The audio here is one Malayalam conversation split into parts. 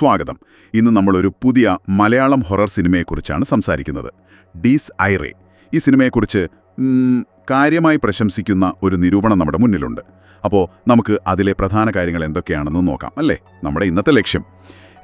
സ്വാഗതം. ഇന്ന് നമ്മളൊരു പുതിയ മലയാളം ഹൊറർ സിനിമയെക്കുറിച്ചാണ് സംസാരിക്കുന്നത്. ഡീസ് ഐറേ. ഈ സിനിമയെക്കുറിച്ച് കാര്യമായി പ്രശംസിക്കുന്ന ഒരു നിരൂപണം നമ്മുടെ മുന്നിലുണ്ട്. അപ്പോൾ നമുക്ക് അതിലെ പ്രധാന കാര്യങ്ങൾ എന്തൊക്കെയാണെന്ന് നോക്കാം അല്ലേ? നമ്മുടെ ഇന്നത്തെ ലക്ഷ്യം.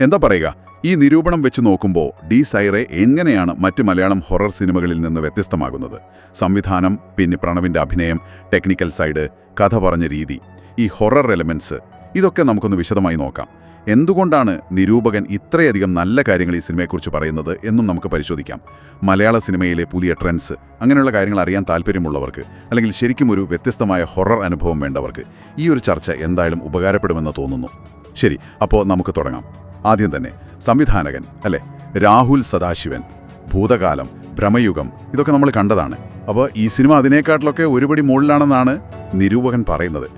എന്താ പറയുക ഈ നിരൂപണം വെച്ച് നോക്കുമ്പോൾ ഡി സൈറെ എങ്ങനെയാണ് മറ്റ് മലയാളം ഹൊറർ സിനിമകളിൽ നിന്ന് വ്യത്യസ്തമാകുന്നത്? സംവിധാനം പിന്നെ പ്രണവിന്റെ അഭിനയം ടെക്നിക്കൽ സൈഡ് കഥ പറഞ്ഞ രീതി ഈ ഹൊറർ എലമെന്റ്സ് ഇതൊക്കെ നമുക്കൊന്ന് വിശദമായി നോക്കാം. എന്തുകൊണ്ടാണ് നിരൂപകൻ ഇത്രയധികം നല്ല കാര്യങ്ങൾ ഈ സിനിമയെക്കുറിച്ച് പറയുന്നത് എന്നും നമുക്ക് പരിശോധിക്കാം. മലയാള സിനിമയിലെ പുതിയ ട്രെൻഡ്സ് അങ്ങനെയുള്ള കാര്യങ്ങൾ അറിയാൻ താല്പര്യമുള്ളവർക്ക് അല്ലെങ്കിൽ ശരിക്കും ഒരു വ്യത്യസ്തമായ ഹൊറർ അനുഭവം വേണ്ടവർക്ക് ഈ ഒരു ചർച്ച എന്തായാലും ഉപകാരപ്പെടുമെന്ന് തോന്നുന്നു. ശരി അപ്പോൾ നമുക്ക് തുടങ്ങാം. ആദ്യം തന്നെ സംവിധാനകൻ അല്ലെ? രാഹുൽ സദാശിവൻ ഭൂതകാലം ഭ്രമയുഗം ഇതൊക്കെ നമ്മൾ കണ്ടതാണ്. അപ്പോൾ ഈ സിനിമ അതിനേക്കാട്ടിലൊക്കെ ഒരുപടി മുകളിലാണെന്നാണ് നിരൂപകൻ പറയുന്നത്.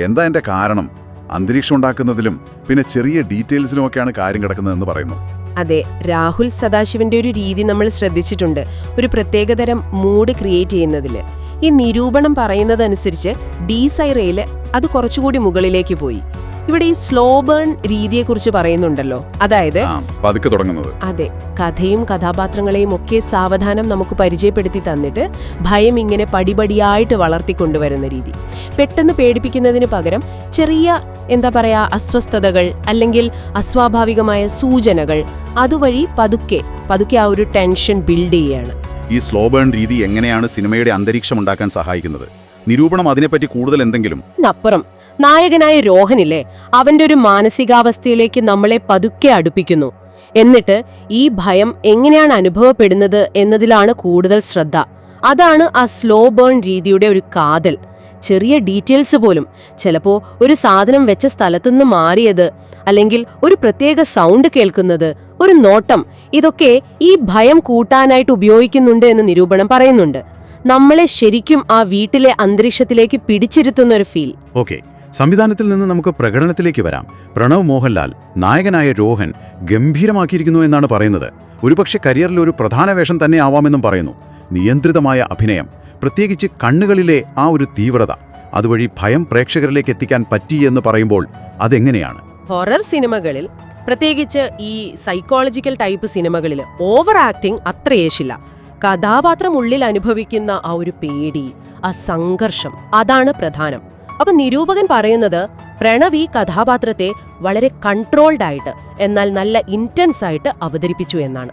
എന്താ എന്റെ കാരണം? അന്തരീക്ഷം ഉണ്ടാക്കുന്നതിലും പിന്നെ ചെറിയ ഡീറ്റെയിൽസിലുമൊക്കെയാണ് കാര്യം കിടക്കുന്നതെന്ന് പറയുന്നു. അതെ രാഹുൽ സദാശിവന്റെ ഒരു രീതി നമ്മൾ ശ്രദ്ധിച്ചിട്ടുണ്ട്. ഒരു പ്രത്യേകതരം മൂഡ് ക്രിയേറ്റ് ചെയ്യുന്നതിൽ ഈ നിരൂപണം പറയുന്നതനുസരിച്ച് ഡി സൈറയിൽ അത് കുറച്ചുകൂടി മുകളിലേക്ക് പോയി. ഇവിടെ ഈ സ്ലോ ബേൺ രീതിയെ കുറിച്ച് പറയുന്നുണ്ടല്ലോ. അതായത് പതുക്കെ തുടങ്ങുന്നത്. അതെ കഥയും കഥാപാത്രങ്ങളെയും ഒക്കെ സാവധാനം നമുക്ക് പരിചയപ്പെടുത്തി തന്നിട്ട് ഭയം ഇങ്ങനെ പടിപടിയായിട്ട് വളർത്തിക്കൊണ്ടുവരുന്ന രീതി. പെട്ടെന്ന് പേടിപ്പിക്കുന്നതിന് പകരം ചെറിയ എന്താ പറയാ അസ്വസ്ഥതകൾ അല്ലെങ്കിൽ അസ്വാഭാവികമായ സൂചനകൾ അതുവഴി പതുക്കെ പതുക്കെ ആ ഒരു ടെൻഷൻ ബിൽഡ് ചെയ്യാണ്. ഈ സ്ലോ ബേൺ രീതി എങ്ങനെയാണ് സിനിമയുടെ അന്തരീക്ഷം ഉണ്ടാക്കാൻ സഹായിക്കുന്നത്? നിരൂപണം അതിനെപ്പറ്റി കൂടുതൽ എന്തെങ്കിലും? അപ്പുറം നായകനായ രോഹനില്ലേ അവന്റെ ഒരു മാനസികാവസ്ഥയിലേക്ക് നമ്മളെ പതുക്കെ അടുപ്പിക്കുന്നു. എന്നിട്ട് ഈ ഭയം എങ്ങനെയാണ് അനുഭവപ്പെടുന്നത് എന്നതിലാണ് കൂടുതൽ ശ്രദ്ധ. അതാണ് ആ സ്ലോ ബേൺ രീതിയുടെ ഒരു കാതൽ. ചെറിയ ഡീറ്റെയിൽസ് പോലും. ചിലപ്പോൾ ഒരു സാധനം വെച്ച സ്ഥലത്തുനിന്ന് മാറിയത് അല്ലെങ്കിൽ ഒരു പ്രത്യേക സൗണ്ട് കേൾക്കുന്നത് ഒരു നോട്ടം ഇതൊക്കെ ഈ ഭയം കൂട്ടാനായിട്ട് ഉപയോഗിക്കുന്നുണ്ട് എന്ന് നിരൂപണം പറയുന്നുണ്ട്. നമ്മളെ ശരിക്കും ആ വീട്ടിലെ അന്തരീക്ഷത്തിലേക്ക് പിടിച്ചിരുത്തുന്ന ഒരു ഫീൽ ഓക്കെ സംവിധാനത്തിൽ നിന്ന് നമുക്ക് പ്രകടനത്തിലേക്ക് വരാം. പ്രണവ് മോഹൻലാൽ നായകനായ രോഹൻ ഗംഭീരമാക്കിയിരിക്കുന്നു എന്നാണ് പറയുന്നത്. ഒരുപക്ഷെ കരിയറിൽ ഒരു പ്രധാന വേഷം തന്നെ ആവാമെന്നും പറയുന്നു. നിയന്ത്രിതമായ അഭിനയം പ്രത്യേകിച്ച് കണ്ണുകളിലെ ആ ഒരു തീവ്രത അതുവഴി ഭയം പ്രേക്ഷകരിലേക്ക് എത്തിക്കാൻ പറ്റി എന്ന് പറയുമ്പോൾ അതെങ്ങനെയാണ്? ഹൊറർ സിനിമകളിൽ പ്രത്യേകിച്ച് ഈ സൈക്കോളജിക്കൽ ടൈപ്പ് സിനിമകളിൽ ഓവർ ആക്ടിംഗ് അത്ര യേശില്ല കഥാപാത്രം ഉള്ളിൽ അനുഭവിക്കുന്ന ആ ഒരു പേടി ആ സംഘർഷം അതാണ് പ്രധാനം. അപ്പൊ നിരൂപകൻ പറയുന്നത് പ്രണവ് ഈ കഥാപാത്രത്തെ വളരെ കൺട്രോൾഡ് ആയിട്ട് എന്നാൽ നല്ല ഇന്റൻസ് ആയിട്ട് അവതരിപ്പിച്ചു എന്നാണ്.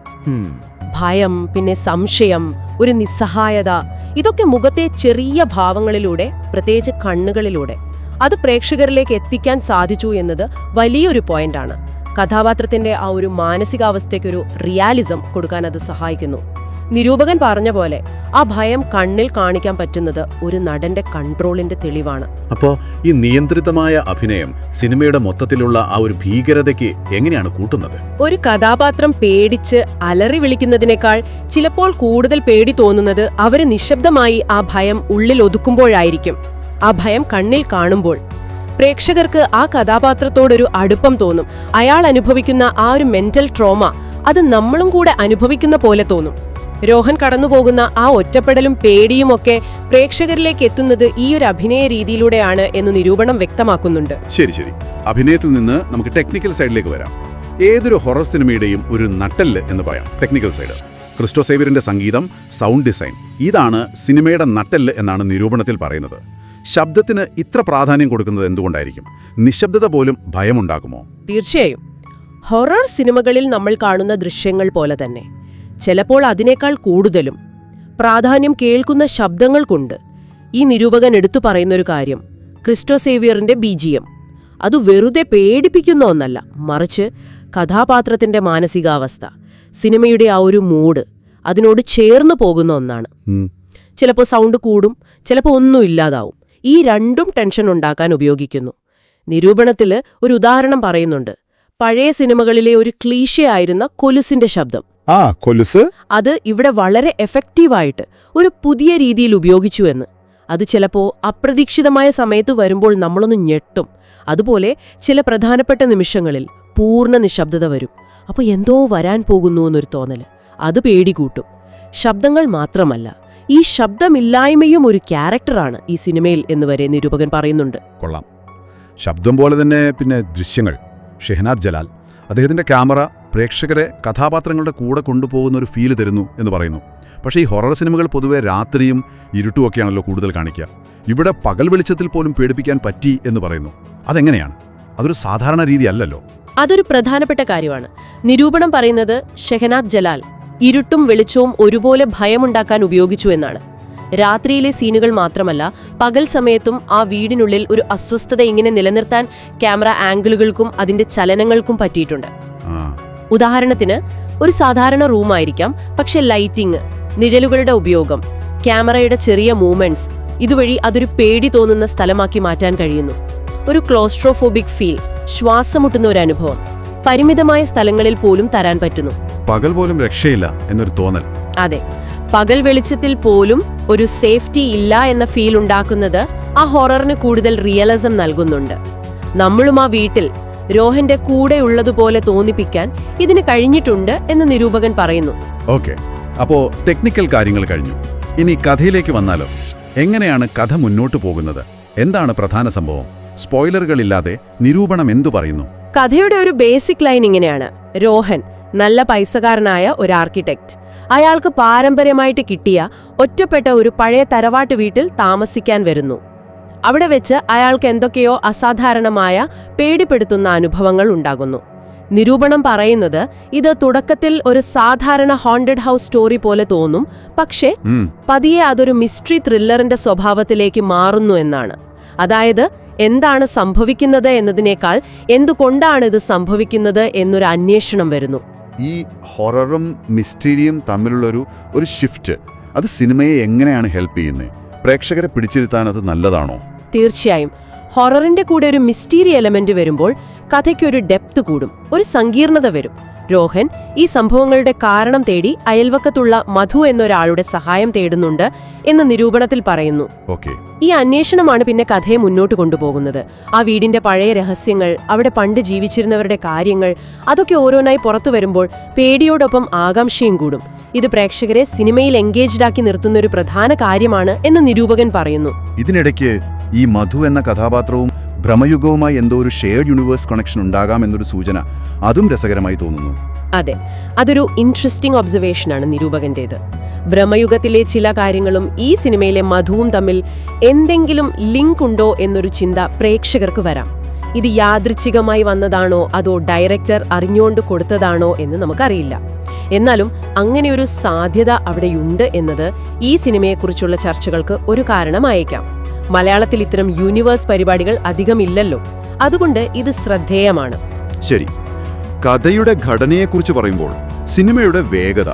ഭയം പിന്നെ സംശയം ഒരു നിസ്സഹായത ഇതൊക്കെ മുഖത്തെ ചെറിയ ഭാവങ്ങളിലൂടെ പ്രത്യേകിച്ച് കണ്ണുകളിലൂടെ അത് പ്രേക്ഷകരിലേക്ക് എത്തിക്കാൻ സാധിച്ചു എന്നത് വലിയൊരു പോയിന്റാണ് കഥാപാത്രത്തിന്റെ ആ ഒരു മാനസികാവസ്ഥയ്ക്കൊരു റിയാലിസം കൊടുക്കാൻ അത് സഹായിക്കുന്നു. നിരൂപകൻ പറഞ്ഞ പോലെ ആ ഭയം കണ്ണിൽ കാണിക്കാൻ പറ്റുന്നത് ഒരു നടന്റെ കൺട്രോളിന്റെ തെളിവാണ്. അപ്പോ ഈ നിയന്ത്രിതമായ അഭിനയം സിനിമയുടെ മൊത്തത്തിലുള്ള ആ ഒരു ഭീകരതയ്ക്ക് എങ്ങനെയാണ് കൂട്ടുന്നത്? ഒരു കഥാപാത്രം പേടിച്ച് അലറി വിളിക്കുന്നതിനേക്കാൾ ചിലപ്പോൾ കൂടുതൽ പേടി തോന്നുന്നത് അവർ നിശബ്ദമായി ആ ഭയം ഉള്ളിൽ ഒതുക്കുമ്പോഴായിരിക്കും. ആ ഭയം കണ്ണിൽ കാണുമ്പോൾ പ്രേക്ഷകർക്ക് ആ കഥാപാത്രത്തോടൊരു അടുപ്പം തോന്നും. അയാൾ അനുഭവിക്കുന്ന ആ ഒരു മെന്റൽ ട്രോമ അത് നമ്മളും കൂടെ അനുഭവിക്കുന്ന പോലെ തോന്നും. രോഹൻ കടന്നുപോകുന്ന ആ ഒറ്റപ്പെടലും പേടിയുമൊക്കെ പ്രേക്ഷകരിലേക്ക് എത്തുന്നത് ഈ ഒരു അഭിനയ രീതിയിലൂടെയാണ് എന്ന് നിരൂപണം വ്യക്തമാക്കുന്നുണ്ട്. ശരി ശരി. അഭിനയത്തിൽ നിന്ന് നമുക്ക് ടെക്നിക്കൽ സൈഡിലേക്ക് വരാം. ഏതൊരു ഹൊറർ സിനിമയുടെയും ഒരു നട്ടൽ എന്ന് പറയാം. ടെക്നിക്കൽ സൈഡ് ക്രിസ്റ്റോ സേവിയറിന്റെ സംഗീതം സൗണ്ട് ഡിസൈൻ ഇതാണ് സിനിമയുടെ നട്ടൽ എന്നാണ് നിരൂപണത്തിൽ പറയുന്നത്. ശബ്ദത്തിന് ഇത്ര പ്രാധാന്യം കൊടുക്കുന്നത് എന്തുകൊണ്ടായിരിക്കും? നിശബ്ദത പോലും ഭയമുണ്ടാക്കുമോ തീർച്ചയായും. ഹൊറർ സിനിമകളിൽ നമ്മൾ കാണുന്ന ദൃശ്യങ്ങൾ പോലെ തന്നെ. ചിലപ്പോൾ അതിനേക്കാൾ കൂടുതലും. പ്രാധാന്യം കേൾക്കുന്ന ശബ്ദങ്ങൾ കൊണ്ട് ഈ നിരൂപകൻ എടുത്തു പറയുന്നൊരു കാര്യം ക്രിസ്റ്റോ സേവിയറിന്റെ ബീജിയം. അത് വെറുതെ പേടിപ്പിക്കുന്ന ഒന്നല്ല മറിച്ച് കഥാപാത്രത്തിന്റെ മാനസികാവസ്ഥ സിനിമയുടെ ആ ഒരു മൂഡ് അതിനോട് ചേർന്നു പോകുന്ന ഒന്നാണ്. ചിലപ്പോൾ സൗണ്ട് കൂടും ചിലപ്പോൾ ഒന്നും ഇല്ലാതാവും. ഈ രണ്ടും ടെൻഷൻ ഉണ്ടാക്കാൻ ഉപയോഗിക്കുന്നു. നിരൂപണത്തിൽ ഒരു ഉദാഹരണം പറയുന്നുണ്ട്. പഴയ സിനിമകളിലെ ഒരു ക്ലീശയായിരുന്ന കൊലുസിന്റെ ശബ്ദം. ആ കൊലുസ്? അത് ഇവിടെ വളരെ എഫക്റ്റീവായിട്ട് ഒരു പുതിയ രീതിയിൽ ഉപയോഗിച്ചു എന്ന്. അത് ചിലപ്പോ അപ്രതീക്ഷിതമായ സമയത്ത് വരുമ്പോൾ നമ്മളൊന്ന് ഞെട്ടും. അതുപോലെ ചില പ്രധാനപ്പെട്ട നിമിഷങ്ങളിൽ പൂർണ നിശബ്ദത വരും. അപ്പോൾ എന്തോ വരാൻ പോകുന്നു എന്നൊരു തോന്നൽ. അത് പേടികൂട്ടും ശബ്ദങ്ങൾ മാത്രമല്ല ഈ ശബ്ദമില്ലായ്മയും ഒരു ക്യാരക്ടറാണ് ഈ സിനിമയിൽ എന്ന് വരെ നിരൂപകൻ പറയുന്നുണ്ട്. കൊള്ളാം. ശബ്ദം പോലെ തന്നെ പിന്നെ ദൃശ്യങ്ങൾ. ഷെഹനാദ് ജലാൽ. അദ്ദേഹത്തിന്റെ ക്യാമറ പ്രേക്ഷകരെ കഥാപാത്രങ്ങളുടെ കൂടെ കൊണ്ടുപോകുന്ന ഒരു ഫീൽ തരുന്നു എന്ന് പറയുന്നു. പക്ഷേ ഈ ഹൊറർ സിനിമകൾ പൊതുവേ രാത്രിയും ഇരുട്ടുമൊക്കെയാണല്ലോ കൂടുതൽ കാണിക്കുക. ഇവിടെ പകൽ വെളിച്ചത്തിൽ പോലും പേടിപ്പിക്കാൻ പറ്റി എന്ന് പറയുന്നു. അതെങ്ങനെയാണ്? അതൊരു സാധാരണ രീതി അല്ലല്ലോ. അതൊരു പ്രധാനപ്പെട്ട കാര്യമാണ്. നിരൂപണം പറയുന്നത് ഷെഹനാദ് ജലാൽ. ഇരുട്ടും വെളിച്ചവും ഒരുപോലെ ഭയമുണ്ടാക്കാൻ ഉപയോഗിച്ചു എന്നാണ്. രാത്രിയിലെ സീനുകൾ മാത്രമല്ല പകൽ സമയത്തും ആ വീടിനുള്ളിൽ ഒരു അസ്വസ്ഥത ഇങ്ങനെ നിലനിർത്താൻ ക്യാമറ ആംഗിളുകൾക്കും അതിന്റെ ചലനങ്ങൾക്കും പറ്റിയിട്ടുണ്ട്. ഉദാഹരണത്തിന് ഒരു സാധാരണ റൂം ആയിരിക്കാം പക്ഷെ ലൈറ്റിംഗ് നിഴലുകളുടെ ഉപയോഗം ക്യാമറയുടെ ചെറിയ മൂവ്മെന്റ്സ് ഇതുവഴി അതൊരു പേടി തോന്നുന്ന സ്ഥലമാക്കി മാറ്റാൻ കഴിയുന്നു. ഒരു ക്ലോസ്ട്രോഫോബിക് ഫീൽ ശ്വാസമുട്ടുന്ന ഒരു അനുഭവം പരിമിതമായ സ്ഥലങ്ങളിൽ പോലും തരാൻ പറ്റുന്നു. പകൽ പോലും രക്ഷയില്ല എന്നൊരു തോന്നൽ. അതെ പകൽ വെളിച്ചത്തിൽ പോലും ഒരു സേഫ്റ്റി ഇല്ല എന്ന ഫീൽ ഉണ്ടാക്കുന്നത് ആ ഹൊററിന് കൂടുതൽ റിയലിസം നൽകുന്നുണ്ട്. നമ്മളും ആ വീട്ടിൽ രോഹന്റെ കൂടെ ഉള്ളതുപോലെ തോന്നിപ്പിക്കാൻ ഇതിന് കഴിഞ്ഞിട്ടുണ്ട് എന്ന് നിരൂപകൻ പറയുന്നു. ഓക്കെ അപ്പോ ടെക്നിക്കൽ കാര്യങ്ങൾ കഴിഞ്ഞു. ഇനി കഥയിലേക്ക് വന്നാലോ? എങ്ങനെയാണ് കഥ മുന്നോട്ട് പോകുന്നത്? എന്താണ് പ്രധാന സംഭവം? സ്പോയിലറുകളില്ലാതെ നിരൂപണം എന്തു പറയുന്നു? കഥയുടെ ഒരു ബേസിക് ലൈൻ ഇങ്ങനെയാണ്. രോഹൻ നല്ല പൈസക്കാരനായ ഒരു ആർക്കിടെക്ട് അയാൾക്ക് പാരമ്പര്യമായിട്ട് കിട്ടിയ ഒറ്റപ്പെട്ട ഒരു പഴയ തറവാട്ട് വീട്ടിൽ താമസിക്കാൻ വരുന്നു. അവിടെ വെച്ച് അയാൾക്ക് എന്തൊക്കെയോ അസാധാരണമായ പേടിപ്പെടുത്തുന്ന അനുഭവങ്ങൾ ഉണ്ടാകുന്നു. നിരൂപണം പറയുന്നത് ഇത് തുടക്കത്തിൽ ഒരു സാധാരണ ഹോണ്ടഡ് ഹൗസ് സ്റ്റോറി പോലെ തോന്നും പക്ഷേ പതിയെ അതൊരു മിസ്റ്ററി ത്രില്ലറിന്റെ സ്വഭാവത്തിലേക്ക് മാറുന്നു എന്നാണ്. അതായത് എന്താണ് സംഭവിക്കുന്നത് എന്നതിനേക്കാൾ എന്തുകൊണ്ടാണ് ഇത് സംഭവിക്കുന്നത് എന്നൊരു അന്വേഷണം വരുന്നു. ഈ ഹൊററും മിസ്റ്റീരിയും തമ്മിലുള്ളൊരു ഒരു ഷിഫ്റ്റ് അത് സിനിമയെ എങ്ങനെയാണ് ഹെൽപ്പ് ചെയ്യുന്നത് പ്രേക്ഷകരെ പിടിച്ചിരുത്താൻ അത് നല്ലതാണോ? തീർച്ചയായും. ഹൊററിന്റെ കൂടെ ഒരു മിസ്റ്റീരി എലമെന്റ് വരുമ്പോൾ കഥയ്ക്കൊരു ഡെപ്ത് കൂടും. ഒരു സങ്കീർണത വരും. രോഹൻ ഈ സംഭവങ്ങളുടെ കാരണം തേടി അയൽവക്കത്തുള്ള മധു എന്നൊരാളുടെ സഹായം തേടുന്നുണ്ട് എന്ന് നിരൂപണത്തിൽ പറയുന്നു. ഈ അന്വേഷണമാണ് പിന്നെ കഥയെ മുന്നോട്ട് കൊണ്ടുപോകുന്നത്. ആ വീടിന്റെ പഴയ രഹസ്യങ്ങൾ അവിടെ പണ്ട് ജീവിച്ചിരുന്നവരുടെ കാര്യങ്ങൾ അതൊക്കെ ഓരോന്നായി പുറത്തു വരുമ്പോൾ പേടിയോടൊപ്പം ആകാംക്ഷയും കൂടും. ഇത് പ്രേക്ഷകരെ സിനിമയിൽ എൻഗേജ്ഡ് ആക്കി നിർത്തുന്ന ഒരു പ്രധാന കാര്യമാണ് എന്ന് നിരൂപകൻ പറയുന്നു. ഇതിനിടയ്ക്ക് ഈ മധു എന്ന കഥാപാത്രവും ഭ്രമയുഗവുമായി എന്തോ ഒരു ഷെയർഡ് യൂണിവേഴ്സ് കണക്ഷൻ ഉണ്ടാകാം എന്നൊരു സൂചന അതും രസകരമായി തോന്നുന്നു. അതെ അതൊരു ഇൻട്രസ്റ്റിംഗ് ഒബ്സർവേഷനാണ് നിരൂപകന്റേത്. ഭ്രമയുഗത്തിലെ ചില കാര്യങ്ങളും ഈ സിനിമയിലെ മധുവും തമ്മിൽ എന്തെങ്കിലും ലിങ്ക് ഉണ്ടോ എന്നൊരു ചിന്ത പ്രേക്ഷകർക്ക് വരാം. ഇത് യാദൃച്ഛികമായി വന്നതാണോ അതോ ഡയറക്ടർ അറിഞ്ഞുകൊണ്ട് കൊടുത്തതാണോ എന്ന് നമുക്കറിയില്ല. എന്നാലും അങ്ങനെയൊരു സാധ്യത അവിടെയുണ്ട് എന്നത് ഈ സിനിമയെക്കുറിച്ചുള്ള ചർച്ചകൾക്ക് ഒരു കാരണമായേക്കാം. മലയാളത്തിൽ ഇത്തരം യൂണിവേഴ്സ് പരിപാടികൾ അധികമില്ലല്ലോ. അതുകൊണ്ട് ഇത് ശ്രദ്ധേയമാണ്. ശരി. കഥയുടെ ഘടനയെക്കുറിച്ച് പറയുമ്പോൾ സിനിമയുടെ വേഗത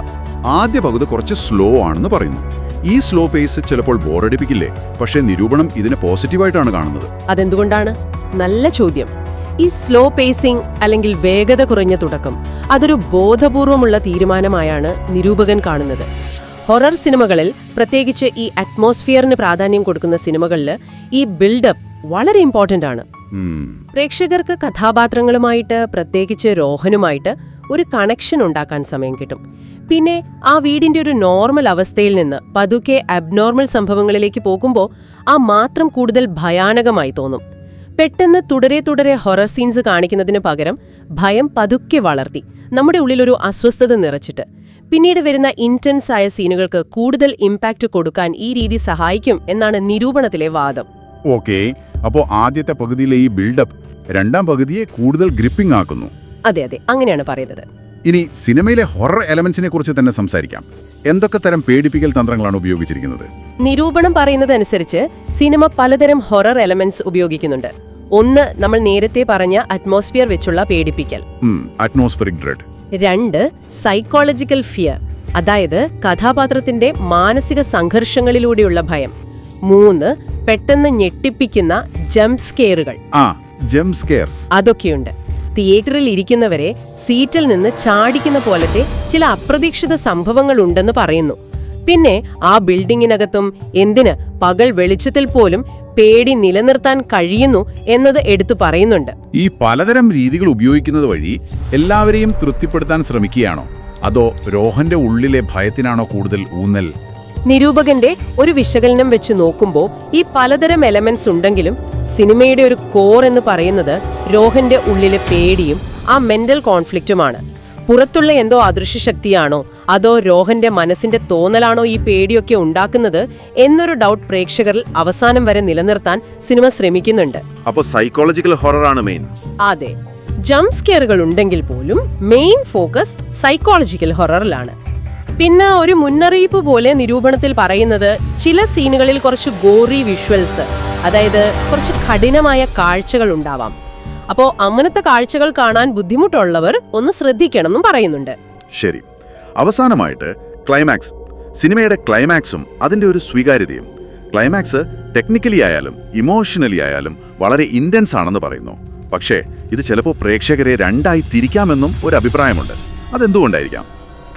ആദ്യ പകുതി കുറച്ച് സ്ലോ ആണെന്ന് പറയുന്നു. ഈ സ്ലോ പേസ് ചിലപ്പോൾ ബോറടിപ്പിക്കില്ലേ പക്ഷേ നിരൂപണം ഇതിനെ പോസിറ്റീവായിട്ടാണ് കാണുന്നത്. അതെന്തുകൊണ്ടാണ്? നല്ല ചോദ്യം. ഈ സ്ലോ പേസിംഗ് അല്ലെങ്കിൽ വേഗത കുറഞ്ഞ തുടക്കം അതൊരു ബോധപൂർവമുള്ള തീരുമാനമായാണ് നിരൂപകൻ കാണുന്നത്. ഹൊറർ സിനിമകളിൽ പ്രത്യേകിച്ച് ഈ അറ്റ്മോസ്ഫിയറിന് പ്രാധാന്യം കൊടുക്കുന്ന സിനിമകളിൽ ഈ ബിൽഡപ്പ് വളരെ ഇമ്പോർട്ടന്റ് ആണ്. പ്രേക്ഷകർക്ക് കഥാപാത്രങ്ങളുമായിട്ട് പ്രത്യേകിച്ച് രോഹനുമായിട്ട് ഒരു കണക്ഷൻ ഉണ്ടാക്കാൻ സമയം കിട്ടും. പിന്നെ ആ വീടിന്റെ ഒരു നോർമൽ അവസ്ഥയിൽ നിന്ന് പതുക്കെ അബ്നോർമൽ സംഭവങ്ങളിലേക്ക് പോകുമ്പോൾ ആ മാത്രം കൂടുതൽ ഭയാനകമായി തോന്നും. പെട്ടെന്ന് തുടരെ തുടരെ ഹൊറർ സീൻസ് കാണിക്കുന്നതിന് പകരം ഭയം പതുക്കെ വളർത്തി. നമ്മുടെ ഉള്ളിലൊരു അസ്വസ്ഥത നിറച്ചിട്ട്. പിന്നീട് വരുന്ന ഇന്റൻസ് ആയ സീനുകൾക്ക് കൂടുതൽ ഇമ്പാക്റ്റ് കൊടുക്കാൻ ഈ രീതി സഹായിക്കും എന്നാണ് നിരൂപണത്തിലെ വാദം. ഓക്കെ അപ്പോ ആദ്യത്തെ പകുതിയിലെ ഈ ബിൽഡപ്പ് രണ്ടാം പകുതിയെ കൂടുതൽ ഗ്രിപ്പിംഗ് ആക്കുന്നു. അതെ അതെ അങ്ങനെയാണ് പറയുന്നത്. ഇനി സിനിമയിലെ ഹൊറർ എലമെന്റ്സിനെ കുറിച്ച് തന്നെ സംസാരിക്കാം. എന്തൊക്കെ തരം പേടിപ്പിക്കൽ തന്ത്രങ്ങളാണ് ഉപയോഗിച്ചിരിക്കുന്നത്? നിരൂപണം പറയുന്നതനുസരിച്ച് സിനിമ പലതരം ഹൊറർ എലമെന്റ്സ് ഉപയോഗിക്കുന്നുണ്ട്. ഒന്ന് നമ്മൾ നേരത്തെ പറഞ്ഞ അറ്റ്മോസ്ഫിയർ വെച്ചുള്ള പേടിപ്പിക്കൽ. അറ്റ്മോസ്ഫിയറിക് ഡ്രെഡ് രണ്ട് സൈക്കോളജിക്കൽ ഫിയർ അതായത് കഥാപാത്രത്തിന്റെ മാനസിക സംഘർഷങ്ങളിലൂടെയുള്ള ഭയം. മൂന്ന് പെട്ടെന്ന് ഞെട്ടിപ്പിക്കുന്ന ജംപ് സ്കെയറുകൾ സ്കെയർസ് അതൊക്കെയുണ്ട്. തിയേറ്ററിൽ ഇരിക്കുന്നവരെ സീറ്റിൽ നിന്ന് ചാടിക്കുന്ന പോലത്തെ ചില അപ്രതീക്ഷിത സംഭവങ്ങൾ ഉണ്ടെന്ന് പറയുന്നു. പിന്നെ ആ ബിൽഡിങ്ങിനകത്തും എന്തിന് പകൽ വെളിച്ചത്തിൽ പോലും പേടി നിലനിർത്താൻ കഴിയുന്നു എന്നത് എടുത്തു പറയുന്നുണ്ട്. ഈ പലതരം രീതികൾ ഉപയോഗിക്കുന്നത് വഴി എല്ലാവരെയും തൃപ്തിപ്പെടുത്താൻ ശ്രമിക്കുകയാണോ? അതോ രോഹന്റെ ഉള്ളിലെ ഭയത്തിനാണോ കൂടുതൽ ഊന്നൽ? നിരൂപകന്റെ ഒരു വിശകലനം വെച്ച് നോക്കുമ്പോൾ ഈ പലതരം എലമെന്റ്സ് ഉണ്ടെങ്കിലും സിനിമയുടെ ഒരു കോർ എന്ന് പറയുന്നത് രോഹന്റെ ഉള്ളിലെ പേടിയും ആ മെന്റൽ കോൺഫ്ലിക്റ്റുമാണ് പുറത്തുള്ള എന്തോ അദൃശ്യ ശക്തിയാണോ അതോ രോഹന്റെ മനസ്സിന്റെ തോന്നലാണോ ഈ പേടിയൊക്കെ ഉണ്ടാക്കുന്നത്? എന്നൊരു ഡൗട്ട് പ്രേക്ഷകരിൽ അവസാനം വരെ നിലനിർത്താൻ സിനിമ ശ്രമിക്കുന്നുണ്ട്. അപ്പോൾ സൈക്കോളജിക്കൽ ആണ് മെയിൻ അതെ. ജംപ് സ്കെയറുകൾ ഉണ്ടെങ്കിൽ പോലും മെയിൻ ഫോക്കസ് സൈക്കോളജിക്കൽ ഹൊററിലാണ് പിന്നെ ഒരു മുന്നറിയിപ്പ് പോലെ നിരൂപണത്തിൽ പറയുന്നത് ചില സീനുകളിൽ കുറച്ച് ഗോറി വിഷ്വൽസ് അതായത് കുറച്ച് കഠിനമായ കാഴ്ചകൾ ഉണ്ടാവാം. അപ്പോൾ അങ്ങനത്തെ കാഴ്ചകൾ കാണാൻ ബുദ്ധിമുട്ടുള്ളവർ ഒന്ന് ശ്രദ്ധിക്കണം എന്നും പറയുന്നുണ്ട്. ശരി. അവസാനമായിട്ട് ക്ലൈമാക്സ്. സിനിമയുടെ ക്ലൈമാക്സും അതിന്റെ ഒരു സ്വീകാര്യതയും. ക്ലൈമാക്സ് ടെക്നിക്കലി ആയാലും ഇമോഷണലി ആയാലും വളരെ ഇന്റൻസ് ആണെന്ന് പറയുന്നു. പക്ഷേ ഇത് ചിലപ്പോൾ പ്രേക്ഷകരെ രണ്ടായി തിരിക്കാമെന്നും ഒരു അഭിപ്രായമുണ്ട്. അതെന്തുകൊണ്ടായിരിക്കാം?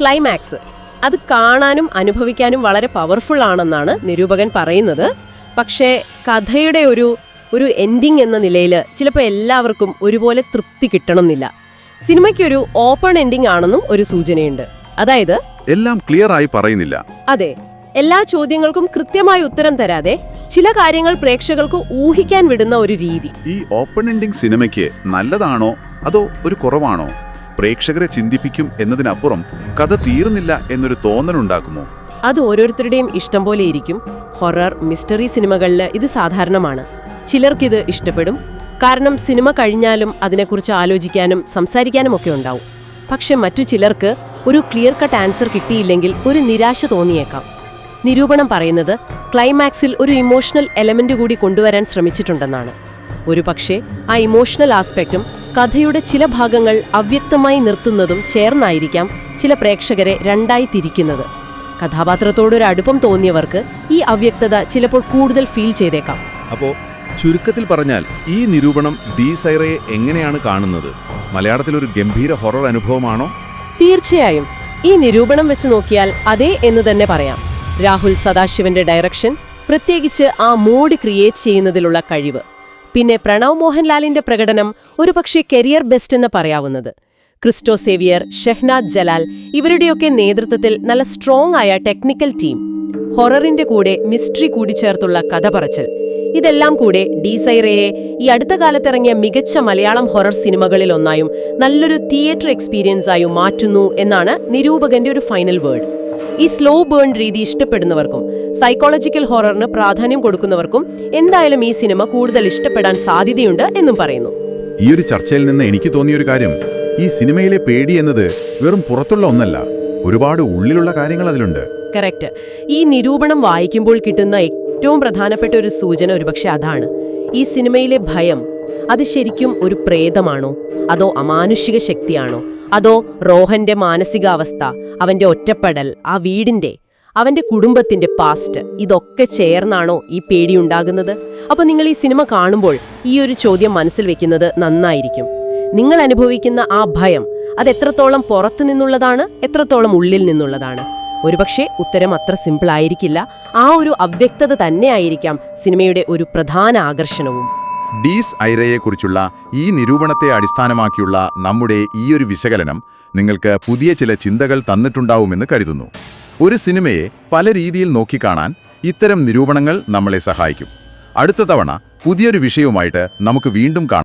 ക്ലൈമാക്സ്. അത് കാണാനും അനുഭവിക്കാനും വളരെ പവർഫുൾ ആണെന്നാണ് നിരൂപകൻ പറയുന്നത്. പക്ഷേ കഥയുടെ ഒരു ഒരു എൻഡിങ് എന്ന നിലയിൽ ചിലപ്പോൾ എല്ലാവർക്കും ഒരുപോലെ തൃപ്തി കിട്ടണമെന്നില്ല. സിനിമയ്ക്കൊരു ഓപ്പൺ എൻഡിങ് ആണെന്നും ഒരു സൂചനയുണ്ട്. അതായത്? എല്ലാം ക്ലിയർ ആയി പറയുന്നില്ല. അതെ. എല്ലാ ചോദ്യങ്ങൾക്കും കൃത്യമായ ഉത്തരം തരാതെ ചില കാര്യങ്ങൾ പ്രേക്ഷകർക്ക് ഊഹിക്കാൻ വിടുന്ന ഒരു രീതി. ഈ ഓപ്പൺ എൻഡിങ് സിനിമയ്ക്ക് നല്ലതാണോ അതോ ഒരു കുറവാണോ? പ്രേക്ഷകരെ ചിന്തിപ്പിക്കും എന്നതിനപ്പുറം കഥ തീരുന്നില്ല എന്നൊരു തോന്നലുണ്ടാക്കുമോ? അത് ഓരോരുത്തരുടെയും ഇഷ്ടം പോലെ ഇരിക്കും. ഹൊറർ മിസ്റ്ററി സിനിമകളിൽ ഇത് സാധാരണമാണ്. ചിലർക്കിത് ഇഷ്ടപ്പെടും. കാരണം സിനിമ കഴിഞ്ഞാലും അതിനെക്കുറിച്ച് ആലോചിക്കാനും സംസാരിക്കാനും ഒക്കെ ഉണ്ടാവും. പക്ഷെ മറ്റു ചിലർക്ക് ഒരു ക്ലിയർ കട്ട് ആൻസർ കിട്ടിയില്ലെങ്കിൽ ഒരു നിരാശ തോന്നിയേക്കാം. നിരൂപണം പറയുന്നത് ക്ലൈമാക്സിൽ ഒരു ഇമോഷണൽ എലമെന്റ് കൂടി കൊണ്ടുവരാൻ ശ്രമിച്ചിട്ടുണ്ടെന്നാണ്. ഒരു പക്ഷേ ആ ഇമോഷണൽ ആസ്പെക്റ്റും കഥയുടെ ചില ഭാഗങ്ങൾ അവ്യക്തമായി നിർത്തുന്നതും ചേർന്നായിരിക്കാം ചില പ്രേക്ഷകരെ രണ്ടായി തിരിക്കുന്നത്. കഥാപാത്രത്തോടൊരു അടുപ്പം തോന്നിയവർക്ക് ഈ അവ്യക്തത ചിലപ്പോൾ കൂടുതൽ ഫീൽ ചെയ്തേക്കാം. അപ്പോൾ ചുരുക്കത്തിൽ പറഞ്ഞാൽ ഈ നിരൂപണം ഡി സൈറയെ എങ്ങനെയാണ് കാണുന്നത്? മലയാളത്തിൽ ഒരു ഗംഭീര ഹൊറർ അനുഭവമാണോ? തീർച്ചയായും. ഈ നിരൂപണം വെച്ച് നോക്കിയാൽ അതെ എന്ന് തന്നെ പറയാം. രാഹുൽ സദാശിവന്റെ ഡയറക്ഷൻ പ്രത്യേകിച്ച് ആ മൂഡ് ക്രിയേറ്റ് ചെയ്യുന്നതിലുള്ള കഴിവ്. പിന്നെ പ്രണവ് മോഹൻലാലിന്റെ പ്രകടനം ഒരുപക്ഷെ കരിയർ ബെസ്റ്റ് എന്ന് പറയാവുന്നത്. ക്രിസ്റ്റോ സേവിയർ ഷെഹ്നാദ് ജലാൽ ഇവരുടെയൊക്കെ നേതൃത്വത്തിൽ നല്ല സ്ട്രോങ് ആയ ടെക്നിക്കൽ ടീം. ഹൊററിന്റെ കൂടെ മിസ്റ്ററി കൂടിച്ചേർത്തുള്ള കഥ പറച്ചൽ. ഇതെല്ലാം കൂടെ ഡീസൈറയെ ഈ അടുത്ത കാലത്തിറങ്ങിയ മികച്ച മലയാളം ഹൊറർ സിനിമകളിൽ ഒന്നായും നല്ലൊരു തിയേറ്റർ എക്സ്പീരിയൻസ് ആയും മാറ്റുന്നു എന്നാണ് നിരൂപകന്റെ ഒരു ഫൈനൽ വേർഡ്. ഈ സ്ലോ ബേൺ രീതി ഇഷ്ടപ്പെടുന്നവർക്കും സൈക്കോളജിക്കൽ ഹൊററിന് പ്രാധാന്യം കൊടുക്കുന്നവർക്കും എന്തായാലും ഈ സിനിമ കൂടുതൽ ഇഷ്ടപ്പെടാൻ സാധ്യതയുണ്ട് എന്നും പറയുന്നു. ഈ ഒരു ചർച്ചയിൽ നിന്ന് എനിക്ക് തോന്നിയ ഒരു കാര്യം ഈ സിനിമയിലെ പേടി എന്നത് വെറും പുറത്തുള്ള ഒന്നല്ല ഒരുപാട് ഉള്ളിലുള്ള കാര്യങ്ങൾ അതിലുണ്ട്. കറക്റ്റ്. ഈ നിരൂപണം വായിക്കുമ്പോൾ കിട്ടുന്ന ഏറ്റവും പ്രധാനപ്പെട്ട ഒരു സൂചന ഒരുപക്ഷെ അതാണ്. ഈ സിനിമയിലെ ഭയം അത് ശരിക്കും ഒരു പ്രേതമാണോ? അതോ അമാനുഷിക ശക്തിയാണോ? അതോ റോഹന്റെ മാനസികാവസ്ഥ അവന്റെ ഒറ്റപ്പെടൽ ആ വീടിന്റെ അവന്റെ കുടുംബത്തിന്റെ പാസ്റ്റ് ഇതൊക്കെ ചേർന്നാണോ ഈ പേടി ഉണ്ടാകുന്നത്? അപ്പോൾ നിങ്ങൾ ഈ സിനിമ കാണുമ്പോൾ ഈ ഒരു ചോദ്യം മനസ്സിൽ വെക്കുന്നത് നന്നായിരിക്കും. നിങ്ങൾ അനുഭവിക്കുന്ന ആ ഭയം അത് എത്രത്തോളം പുറത്തു നിന്നുള്ളതാണ് എത്രത്തോളം ഉള്ളിൽ നിന്നുള്ളതാണ്? ഒരുപക്ഷെ ഉത്തരം അത്ര സിമ്പിൾ ആയിരിക്കില്ല. ആ ഒരു അവ്യക്തത തന്നെയായിരിക്കാം സിനിമയുടെ ഒരു പ്രധാന ആകർഷണവും. ഡീസ് ഐറയെക്കുറിച്ചുള്ള ഈ നിരൂപണത്തെ അടിസ്ഥാനമാക്കിയുള്ള നമ്മുടെ ഈ ഒരു വിശകലനം നിങ്ങൾക്ക് പുതിയ ചില ചിന്തകൾ തന്നിട്ടുണ്ടാവുമെന്ന് കരുതുന്നു. ഒരു സിനിമയെ പല രീതിയിൽ നോക്കിക്കാണാൻ ഇത്തരം നിരൂപണങ്ങൾ നമ്മളെ സഹായിക്കും. അടുത്ത തവണ പുതിയൊരു വിഷയവുമായിട്ട് നമുക്ക് വീണ്ടും കാണാം.